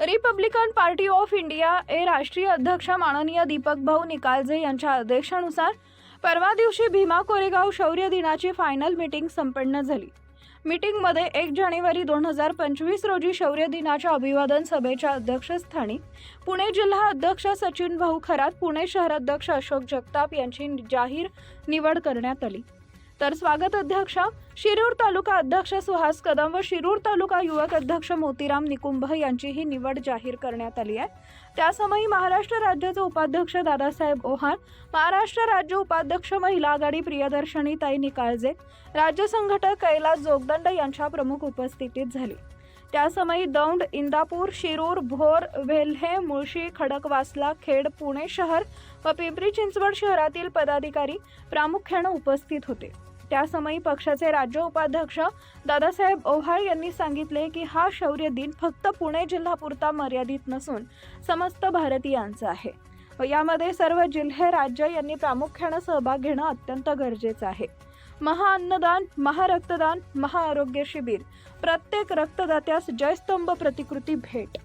Republican Party of India A राष्ट्रीय अध्यक्ष माननीय दीपक भाऊ निकालजे यांच्या आदेशानुसार परवा दिवशी भीमा कोरेगाव शौर्य दिनाची फायनल मीटिंग संपन्न झाली. मीटिंगमध्ये एक जानेवारी दोन हजार पंचवीस रोजी शौर्य दिनाच्या अभिवादन सभेच्या अध्यक्षस्थानी पुणे जिल्हा अध्यक्ष सचिन भाऊ खरात पुणे शहराध्यक्ष अशोक जगताप यांची जाहीर निवड करण्यात आली. तर स्वागत अध्यक्ष. शिरूर तालुका अध्यक्ष सुहास कदम व शिरूर तालुका युवक अध्यक्ष मोतीराम निकुंभ यांचीही निवड जाहीर करण्यात आली आहे. त्यासमयी महाराष्ट्र राज्याचे उपाध्यक्ष दादासाहेब ओहान महाराष्ट्र राज्य उपाध्यक्ष महिला आघाडी प्रियदर्शनी ताई निकाळजे राज्य संघटक कैलास जोगदंड यांच्या प्रमुख उपस्थितीत झाली. त्यासमयी दौंड इंदापूर शिरूर भोर वेल्हे मुळशी खडकवासला खेड पुणे शहर व पिंपरी चिंचवड शहरातील पदाधिकारी प्रामुख्यानं उपस्थित होते. त्यासमयी पक्षाचे राज्य उपाध्यक्ष दादासाहेब ओव्हाळ यांनी सांगितले की हा शौर्य दिन फक्त पुणे जिल्हापुरता मर्यादित नसून समस्त भारतीयांचा आहे. व यामध्ये सर्व जिल्हे राज्य यांनी प्रामुख्यानं सहभाग घेणं अत्यंत गरजेचं आहे. महाअन्नदान महारक्तदान महाआरोग्य शिबिर प्रत्येक रक्तदात्यास जयस्तंभ प्रतिकृती भेट.